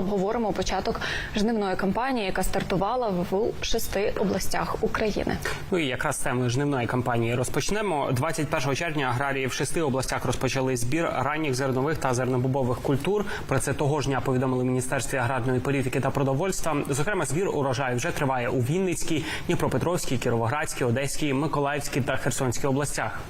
Обговоримо початок жнивної кампанії, яка стартувала в шести областях України. Ну і якраз теми жнивної кампанії розпочнемо. 21 червня аграрії в шести областях розпочали збір ранніх зернових та зернобобових культур. Про це того ж дня повідомили Міністерстві аграрної політики та продовольства. Зокрема, збір урожаю вже триває у Вінницькій, Дніпропетровській, Кіровоградській, Одеській, Миколаївській та Херсонській областях.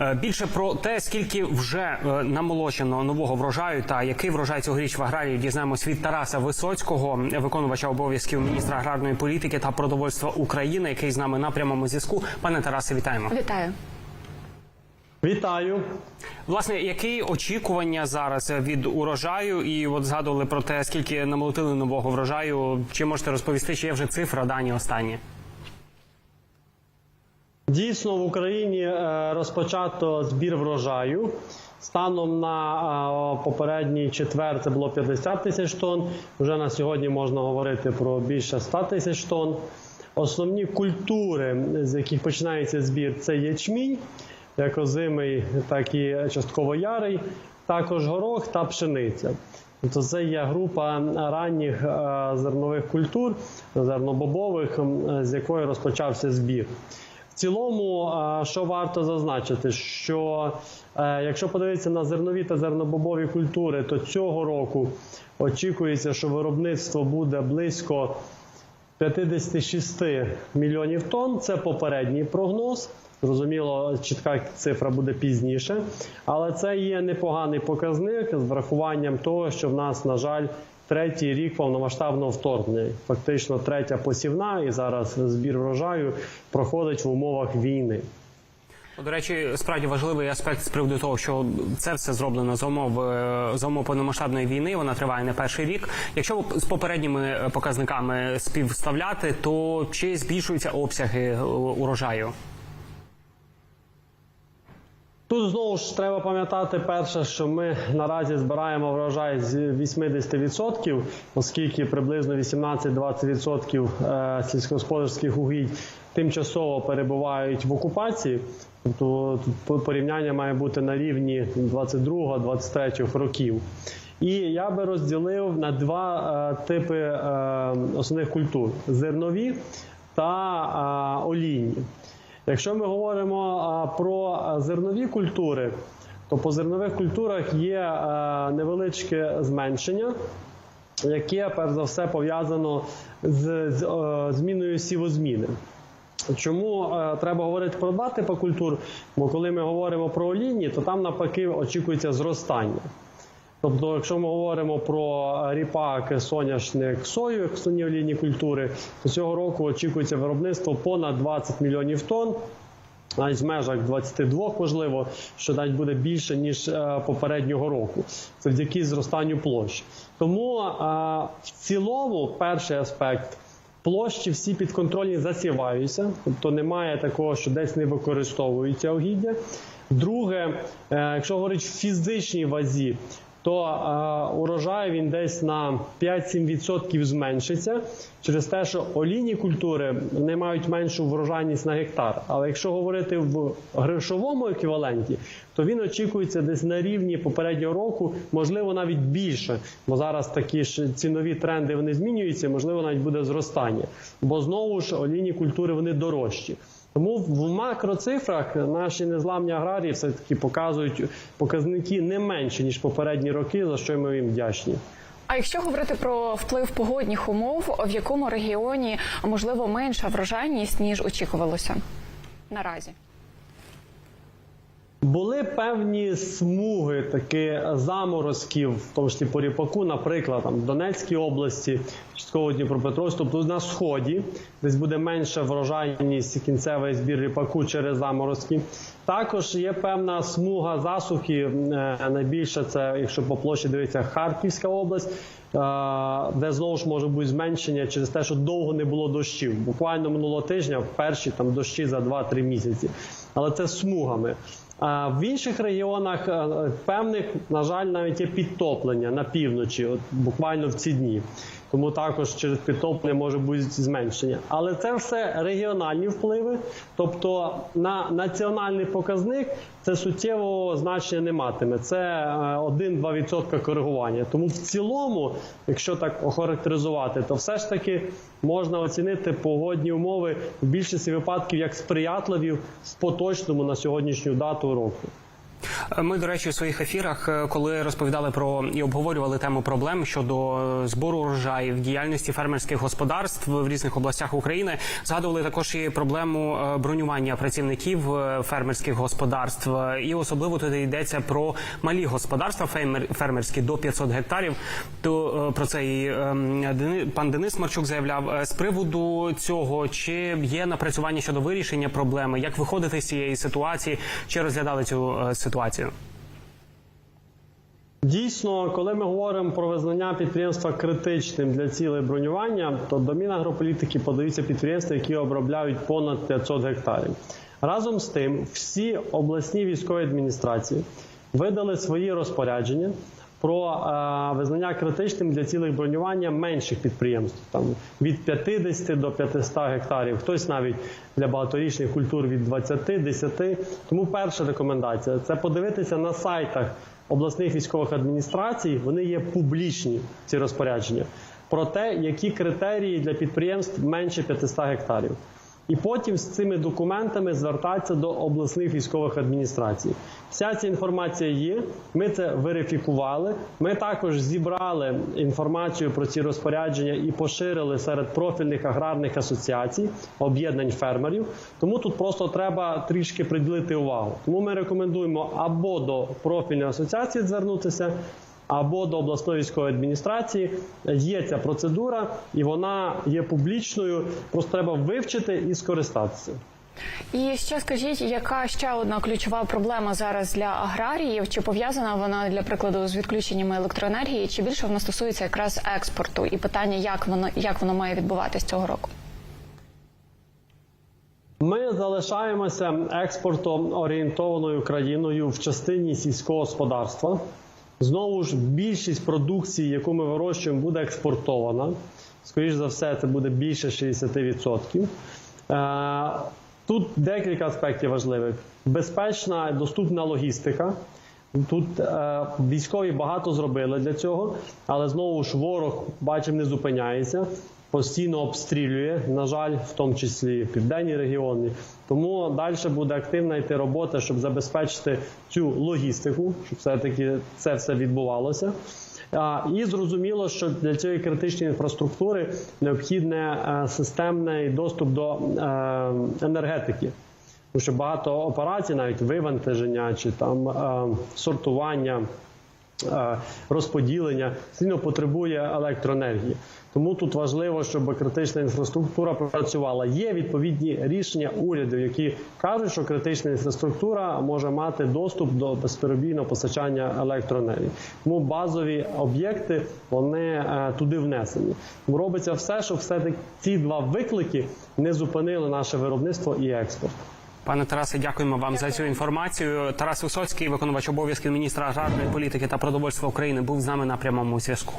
Е, Більше про те, скільки вже е, намолочено нового врожаю та який врожай цьогоріч в аграрії дізнаємось від Тараса Висоцького, виконувача обов'язків міністра аграрної політики та продовольства України, який з нами на прямому зв'язку. Пане Тарасе, вітаємо. Вітаю. Вітаю. Власне, які очікування зараз від урожаю? І от згадували про те, скільки намолотили нового врожаю. Чи можете розповісти, чи є вже цифра дані останні? Дійсно, в Україні е, розпочато збір врожаю. Станом на е, попередній четвер це було 50 тисяч тонн. Вже на сьогодні можна говорити про більше 100 тисяч тонн. Основні культури, з яких починається збір, це ячмінь, як озимий, так і частково ярий, також горох та пшениця. Тобто це є група ранніх е, зернових культур, зернобобових, з якої розпочався збір. Цілому, е, що варто зазначити, що е, якщо подивитися на зернові та зернобобові культури, то цього року очікується, що виробництво буде близько 56 мільйонів тонн. Це попередній прогноз. Зрозуміло, чітка цифра буде пізніше, але це є непоганий показник з врахуванням того, що в нас, на жаль, третій рік повномасштабного вторгнення, фактично третя посівна, і зараз збір врожаю проходить в умовах війни. До речі, справді важливий аспект з приводу того, що це все зроблено за умов е, за умов повномасштабної війни. Вона триває не перший рік. Якщо з попередніми показниками співставляти, то чи збільшуються обсяги е, урожаю? Тут знову ж треба пам'ятати перше, що ми наразі збираємо врожай з 80%, оскільки приблизно 18-20% е, сільськогосподарських угідь тимчасово перебувають в окупації. Тобто порівняння має бути на рівні 22-23 років. І я би розділив на два е, типи е, основних культур: зернові та олійні. Якщо ми говоримо про зернові культури, то по зернових культурах є невеличке зменшення, яке перш за все пов'язано з, зміною сівозміни. Чому е, треба говорити про два типи культур? Бо коли ми говоримо про олійні, то там навпаки очікується зростання. Тобто, якщо ми говоримо про ріпак, соняшник, сою, основні олійні культури, то цього року очікується виробництво понад 20 мільйонів тонн. Навіть в межах 22, можливо, що навіть буде більше ніж е, попереднього року, завдяки зростанню площ. Тому е, в цілому, перший аспект площі всі підконтрольні засіваються, тобто немає такого, що десь не використовується угіддя. Друге, е, якщо говорить в фізичній вазі, то е, урожай він десь на 5-7% зменшиться через те, що олійні культури вони мають меншу врожайність на гектар. Але якщо говорити в грошовому еквіваленті, то він очікується десь на рівні попереднього року, можливо, навіть більше. Бо зараз такі ж цінові тренди вони змінюються, можливо, навіть буде зростання. Бо знову ж олійні культури вони дорожчі. Тому в макроцифрах наші незламні аграрії все таки показують показники не менше ніж попередні роки, за що ми їм вдячні. А якщо говорити про вплив погодних умов, в якому регіоні можливо менша врожайність ніж очікувалося наразі? Були певні смуги таки заморозків, в тому числі по наприклад, там в Донецькій області, частково Дніпропетровську, тобто на сході, десь буде менша врожайність кінцевий збір ріпаку через заморозки. Також є певна смуга засухи. е, Найбільше це, якщо по площі дивиться, Харківська область. е, Де знову ж може бути зменшення через те, що довго не було дощів. Буквально минулого тижня перші там дощі за 2-3 місяці. Але це смугами. В інших регіонах е, певних, на жаль, навіть є підтоплення на півночі, от буквально в ці дні. Тому також через підтоплення може бути зменшення. Але це все регіональні впливи, тобто на національний показник це суттєвого значення не матиме. Це е, 1-2% коригування. Тому в цілому, якщо так охарактеризувати, то все ж таки можна оцінити погодні умови в більшості випадків як сприятливі в поточному на сьогоднішню дату року. Ми, до речі, у своїх ефірах, е, коли розповідали про і обговорювали тему проблем щодо е, збору урожаїв, діяльності фермерських господарств в різних областях України, згадували також і проблему е, бронювання працівників е, фермерських господарств. Е, І особливо туди йдеться про малі господарства фермер- фермерські до 500 гектарів. То е, про це і пан Денис Марчук заявляв Е, з приводу цього, чи є напрацювання щодо вирішення проблеми, як виходити з цієї ситуації, чи розглядали цю е, ситуацію? Дійсно, коли ми говоримо про визнання підприємства критичним для цілей бронювання, то до Мінагрополітики подаються підприємства, які обробляють понад 500 гектарів. Разом з тим, всі обласні військові адміністрації видали свої розпорядження про е, визнання критичним для цілей бронювання менших підприємств, там від 50 до 500 гектарів, хтось навіть для багаторічних культур від 20, 10. Тому перша рекомендація це подивитися на сайтах обласних військових адміністрацій, вони є публічні ці розпорядження про те, які критерії для підприємств менше 500 гектарів. І потім з цими документами звертатися до обласних військових адміністрацій. Вся ця інформація є. Ми це верифікували. Ми також зібрали інформацію про ці розпорядження і поширили серед профільних аграрних асоціацій, об'єднань фермерів. Тому тут просто треба трішки приділити увагу. Тому ми рекомендуємо або до профільної асоціації звернутися, або до обласної військової адміністрації. Є ця процедура, і вона є публічною. Просто треба вивчити і скористатися. І ще скажіть, яка ще одна ключова проблема зараз для аграріїв? Чи пов'язана вона для прикладу з відключеннями електроенергії? Чи більше вона стосується якраз експорту і питання, як воно як воно має відбуватись цього року? Ми залишаємося експортоорієнтованою країною в частині сільського господарства. Знову ж більшість продукції, яку ми вирощуємо, буде експортована. Скоріше за все, це буде більше 60%. Е, Тут декілька аспектів важливих: безпечна, доступна логістика. Тут е, військові багато зробили для цього, але знову ж ворог бачимо не зупиняється, постійно обстрілює, на жаль, в тому числі південні регіони. Тому далі буде активна йти робота, щоб забезпечити цю логістику, щоб все-таки це все відбувалося. І зрозуміло, що для цієї критичної інфраструктури необхідне е, системний доступ до е, енергетики. Тому що багато операцій, навіть вивантаження чи там е, сортування, розподілення, сильно потребує електроенергії. Тому тут важливо, щоб критична інфраструктура працювала. Є відповідні рішення урядів, які кажуть, що критична інфраструктура може мати доступ до безперебійного постачання електроенергії. Тому базові об'єкти вони е, туди внесені. Тому робиться все, щоб все таки ці два виклики не зупинили наше виробництво і експорт. Пане Тарасе, дякуємо вам за цю інформацію. Тарас Висоцький, виконувач обов'язків міністра аграрної політики та продовольства України, був з нами на прямому зв'язку.